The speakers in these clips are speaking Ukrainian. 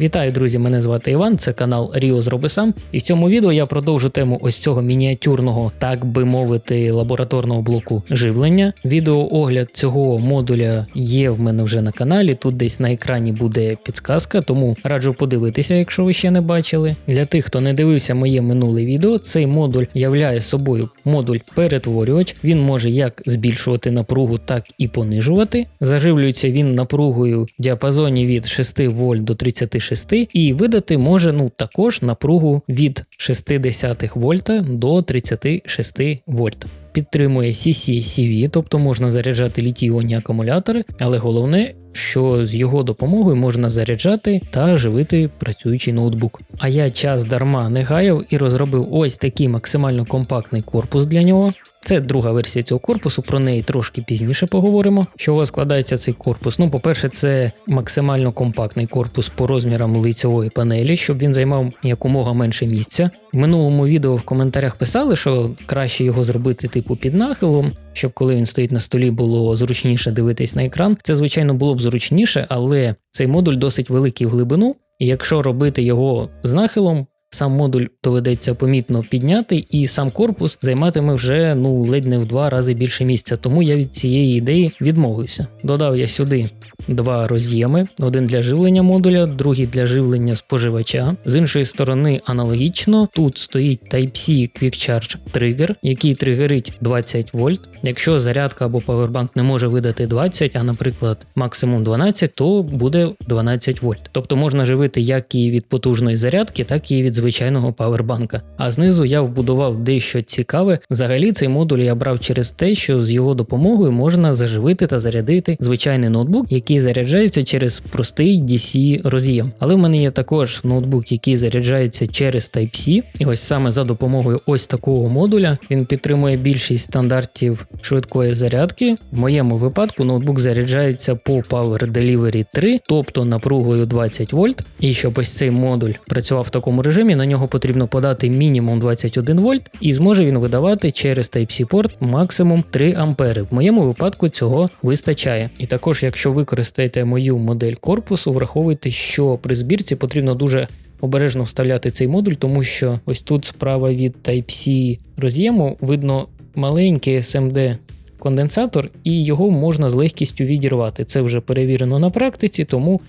Вітаю, друзі! Мене звати Іван, це канал Ріо Зроби сам. І в цьому відео я продовжу тему ось цього мініатюрного, так би мовити, лабораторного блоку живлення. Відеоогляд цього модуля є в мене вже на каналі. Тут десь на екрані буде підсказка, тому раджу подивитися, якщо ви ще не бачили. Для тих, хто не дивився моє минуле відео, цей модуль являє собою модуль перетворювач. Він може як збільшувати напругу, так і понижувати. Заживлюється він напругою в діапазоні від 6 вольт до 36 і видати може ну також напругу від 0,6 вольта до 36 вольт. Підтримує CC-CV, тобто можна заряджати літій-іонні акумулятори, але головне, що з його допомогою можна заряджати та живити працюючий ноутбук. А я час дарма не гаяв і розробив ось такий максимально компактний корпус для нього. Це друга версія цього корпусу, про неї трошки пізніше поговоримо. Чого складається цей корпус? Ну, по-перше, це максимально компактний корпус по розмірам лицевої панелі, щоб він займав якомога менше місця. В минулому відео в коментарях писали, що краще його зробити типу під нахилом, щоб коли він стоїть на столі, було зручніше дивитись на екран. Це, звичайно, було б зручніше, але цей модуль досить великий в глибину, і якщо робити його з нахилом. Сам модуль доведеться помітно підняти, і сам корпус займатиме вже ну ледь не в два рази більше місця. Тому я від цієї ідеї відмовився. Додав я сюди два роз'єми: один для живлення модуля, другий для живлення споживача. З іншої сторони, аналогічно, тут стоїть Type-C Quick Charge тригер, який тригерить 20 вольт. Якщо зарядка або павербанк не може видати 20, а наприклад, максимум 12, то буде 12 вольт. Тобто можна живити як і від потужної зарядки, так і від звичайного павербанка. А знизу я вбудував дещо цікаве. Взагалі цей модуль я брав через те, що з його допомогою можна заживити та зарядити звичайний ноутбук, який заряджається через простий DC роз'єм. Але в мене є також ноутбук, який заряджається через Type-C, і ось саме за допомогою ось такого модуля він підтримує більшість стандартів швидкої зарядки. В моєму випадку ноутбук заряджається по Power Delivery 3, тобто напругою 20 вольт. І щоб ось цей модуль працював в такому режимі, на нього потрібно подати мінімум 21 вольт, і зможе він видавати через Type-C порт максимум 3 ампери. В моєму випадку цього вистачає. І також, якщо використаєте мою модель корпусу, враховуйте, що при збірці потрібно дуже обережно вставляти цей модуль, тому що ось тут справа від Type-C роз'єму видно маленький SMD конденсатор, і його можна з легкістю відірвати. Це вже перевірено на практиці, тому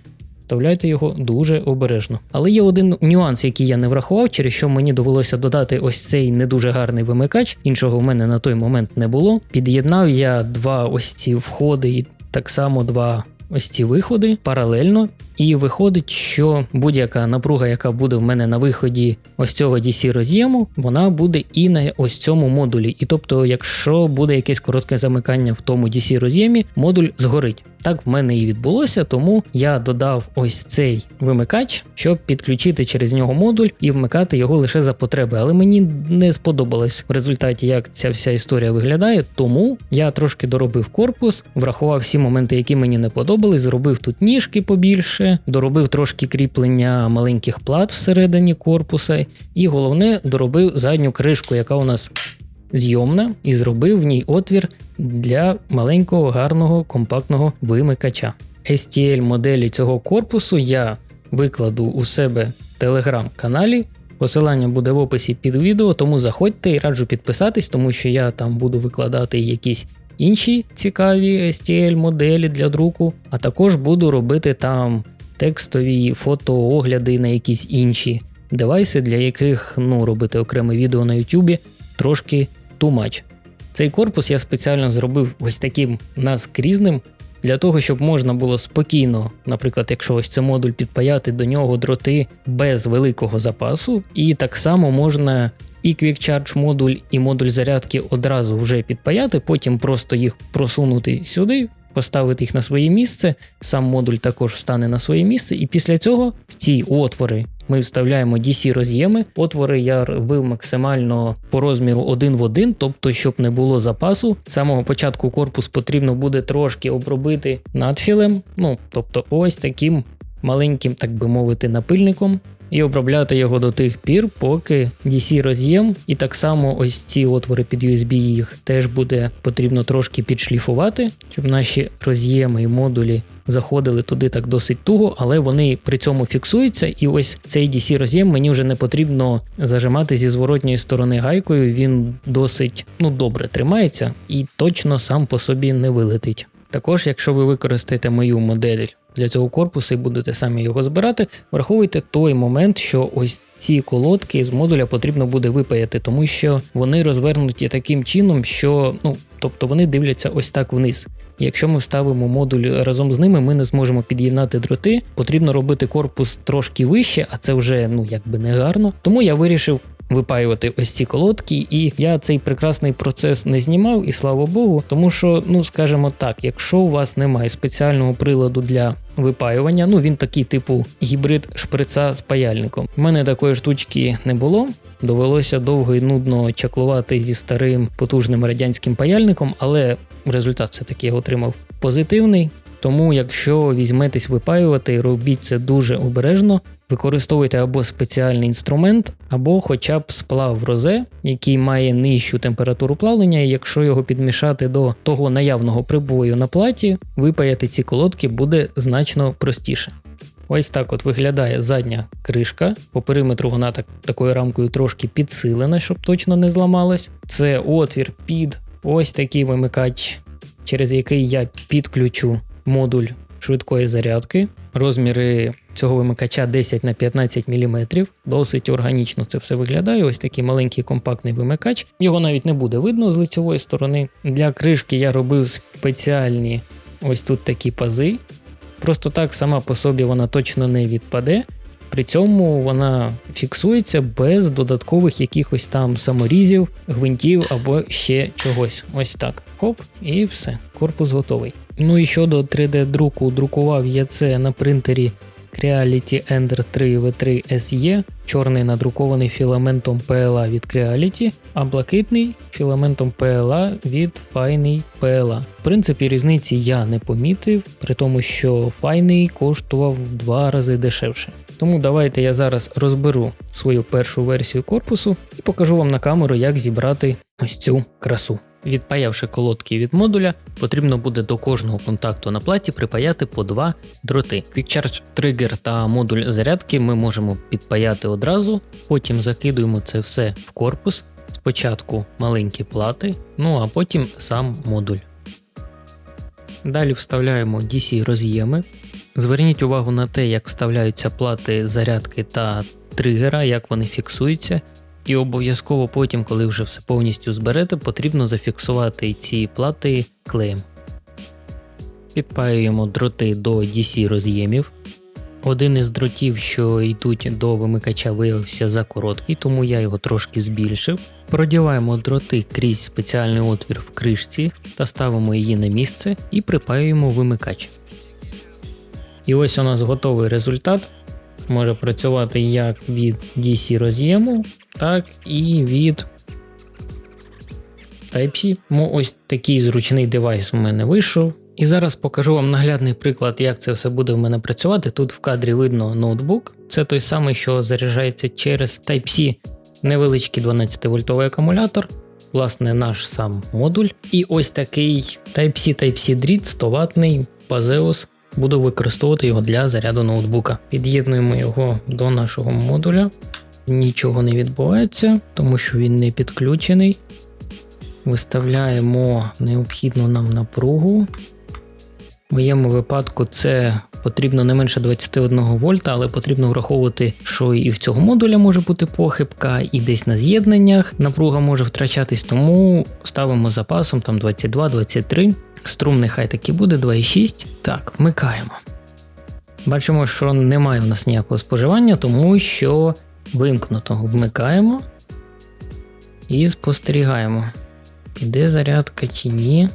вставляйте його дуже обережно. Але є один нюанс, який я не врахував, через що мені довелося додати ось цей не дуже гарний вимикач. Іншого в мене на той момент не було. Під'єднав я два ось ці входи і так само два. Ось ці виходи паралельно, і виходить, що будь-яка напруга, яка буде в мене на виході ось цього DC роз'єму, вона буде і на ось цьому модулі. І тобто, якщо буде якесь коротке замикання в тому DC роз'ємі, модуль згорить. Так в мене і відбулося, тому я додав ось цей вимикач, щоб підключити через нього модуль і вмикати його лише за потреби. Але мені не сподобалось в результаті, як ця вся історія виглядає. Тому я трошки доробив корпус, врахував всі моменти, які мені не подобались, зробив тут ніжки побільше, доробив трошки кріплення маленьких плат всередині корпуса, і головне, доробив задню кришку, яка у нас зйомна, і зробив в ній отвір для маленького гарного компактного вимикача. STL моделі цього корпусу я викладу у себе в телеграм-каналі. Посилання буде в описі під відео, тому заходьте і раджу підписатись, тому що я там буду викладати якісь інші цікаві STL моделі для друку, а також буду робити там текстові фотоогляди на якісь інші девайси, для яких ну, робити окреме відео на YouTube трошки much. Цей корпус я спеціально зробив ось таким наскрізним, для того, щоб можна було спокійно, наприклад, якщо ось це модуль підпаяти до нього дроти без великого запасу, і так само можна і Quick Charge модуль, і модуль зарядки одразу вже підпаяти, потім просто їх просунути сюди, поставити їх на своє місце, сам модуль також встане на своє місце, і після цього в ці отвори ми вставляємо DC роз'єми. Отвори я робив максимально по розміру один в один, тобто, щоб не було запасу. З самого початку корпус потрібно буде трошки обробити надфілем, ну тобто ось таким маленьким, так би мовити, напильником. І обробляти його до тих пір, поки DC роз'єм, і так само ось ці отвори під USB їх теж буде потрібно трошки підшліфувати, щоб наші роз'єми і модулі заходили туди так досить туго, але вони при цьому фіксуються. І ось цей DC роз'єм мені вже не потрібно зажимати зі зворотньої сторони гайкою. Він досить ну добре тримається і точно сам по собі не вилетить. Також, якщо ви використаєте мою модель для цього корпусу і будете самі його збирати, враховуйте той момент, що ось ці колодки з модуля потрібно буде випаяти, тому що вони розвернуті таким чином, що ну тобто вони дивляться ось так вниз. Якщо ми вставимо модуль разом з ними, ми не зможемо під'єднати дроти. Потрібно робити корпус трошки вище, а це вже ну якби не гарно. Тому я вирішив випаювати ось ці колодки, і я цей прекрасний процес не знімав, і слава Богу, тому що, ну скажімо так, якщо у вас немає спеціального приладу для випаювання, ну він такий типу гібрид шприца з паяльником. У мене такої штучки не було. Довелося довго і нудно чаклувати зі старим потужним радянським паяльником, але результат все таки я отримав позитивний. Тому, якщо візьметесь випаювати, робіть це дуже обережно, використовуйте або спеціальний інструмент, або хоча б сплав розе, який має нижчу температуру плавлення, і якщо його підмішати до того наявного прибою на платі, випаяти ці колодки буде значно простіше. Ось так от виглядає задня кришка. По периметру вона так, такою рамкою трошки підсилена, щоб точно не зламалась. Це отвір під ось такий вимикач, через який я підключу модуль швидкої зарядки. Розміри цього вимикача 10 на 15 мм. Досить органічно це все виглядає. Ось такий маленький компактний вимикач. Його навіть не буде видно з лицевої сторони. Для кришки я робив спеціальні ось тут такі пази. Просто так сама по собі вона точно не відпаде. При цьому вона фіксується без додаткових якихось там саморізів, гвинтів або ще чогось. Ось так. Хоп, і все. Корпус готовий. Ну і щодо 3D-друку, друкував я це на принтері Creality Ender 3 V3 SE, чорний надрукований філаментом PLA від Creality, а блакитний філаментом PLA від Fine PLA. В принципі, різниці я не помітив, при тому, що файний коштував в два рази дешевше. Тому давайте я зараз розберу свою першу версію корпусу і покажу вам на камеру, як зібрати ось цю красу. Відпаявши колодки від модуля, потрібно буде до кожного контакту на платі припаяти по два дроти. QuickCharge тригер та модуль зарядки ми можемо підпаяти одразу, потім закидуємо це все в корпус. Спочатку маленькі плати, ну а потім сам модуль. Далі вставляємо DC роз'єми. Зверніть увагу на те, як вставляються плати зарядки та тригера, як вони фіксуються. І обов'язково потім, коли вже все повністю зберете, потрібно зафіксувати ці плати клеєм. Підпаюємо дроти до DC роз'ємів. Один із дротів, що йдуть до вимикача, виявився за короткий, тому я його трошки збільшив. Продіваємо дроти крізь спеціальний отвір в кришці та ставимо її на місце і припаюємо вимикач. І ось у нас готовий результат. Може працювати як від DC роз'єму, так і від Type-C. Ну, ось такий зручний девайс у мене вийшов. І зараз покажу вам наглядний приклад, як це все буде в мене працювати. Тут в кадрі видно ноутбук. Це той самий, що заряджається через Type-C невеличкий 12 вольтовий акумулятор. Власне, наш сам модуль. І ось такий Type-C Type-C дріт 100 ватний Pazeus. Буду використовувати його для заряду ноутбука. Під'єднуємо його до нашого модуля нічого не відбувається, тому що він не підключений. Виставляємо необхідну нам напругу. В моєму випадку це потрібно не менше 21 вольта, але потрібно враховувати, що і в цього модуля може бути похибка, і десь на з'єднаннях напруга може втрачатись, тому ставимо запасом там 22-23. Струм нехай таки буде 2,6. Так, вмикаємо. Бачимо, що немає у нас ніякого споживання, тому що Вимкнуто вмикаємо і спостерігаємо, піде зарядка чи ні.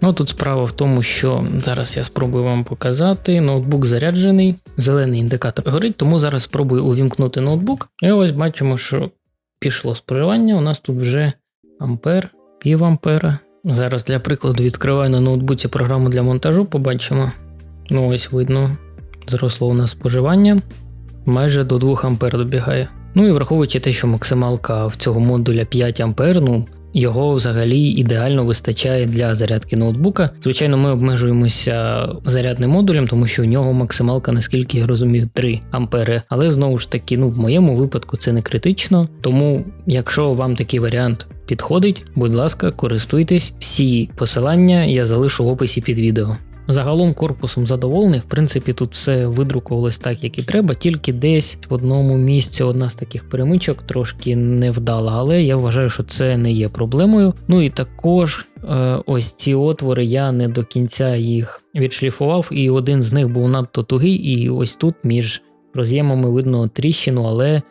Ну Тут справа в тому, що зараз я спробую вам показати. Ноутбук заряджений, зелений індикатор горить, тому зараз спробую увімкнути ноутбук. І ось бачимо, що пішло споживання. У нас тут вже ампер, пів ампера. Зараз для прикладу відкриваю на ноутбуці програму для монтажу, побачимо. Ну ось видно, зросло у нас споживання. майже до 2 А добігає. Ну і враховуючи те, що максималка в цього модуля 5 А, ну його взагалі ідеально вистачає для зарядки ноутбука. Звичайно, ми обмежуємося зарядним модулем, тому що у нього максималка, наскільки я розумію, 3 ампери. Але знову ж таки, ну в моєму випадку це не критично. Тому, якщо вам такий варіант підходить, будь ласка, користуйтесь. Всі посилання я залишу в описі під відео. Загалом корпусом задоволений, в принципі, тут все видрукувалось так, як і треба, тільки десь в одному місці одна з таких перемичок трошки не вдала, але я вважаю, що це не є проблемою. Ну і також е, ось ці отвори я не до кінця їх відшліфував, і один з них був надто тугий, і ось тут між роз'ємами видно тріщину, але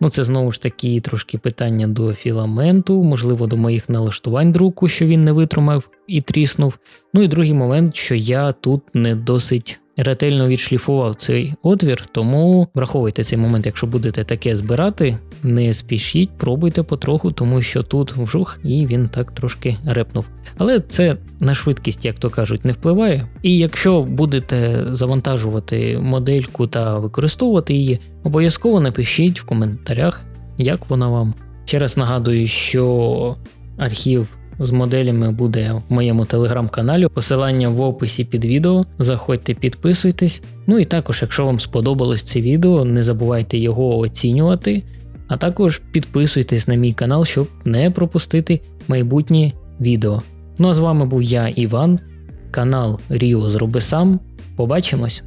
Ну, це знову ж таки трошки питання до філаменту, можливо, до моїх налаштувань друку, що він не витримав і тріснув. Ну і другий момент, що я тут не досить ретельно відшліфував цей отвір, тому враховуйте цей момент, якщо будете таке збирати, не спішіть, пробуйте потроху, тому що тут вжух і він так трошки репнув. Але це на швидкість, як то кажуть, не впливає. І якщо будете завантажувати модельку та використовувати її, обов'язково напишіть в коментарях, як вона вам. Ще раз нагадую, що архів з моделями буде в моєму телеграм-каналі. Посилання в описі під відео. Заходьте, підписуйтесь. Ну і також, якщо вам сподобалось це відео, не забувайте його оцінювати. А також підписуйтесь на мій канал, щоб не пропустити майбутні відео. Ну а з вами був я, Іван, канал Ріо Зроби Сам. Побачимось!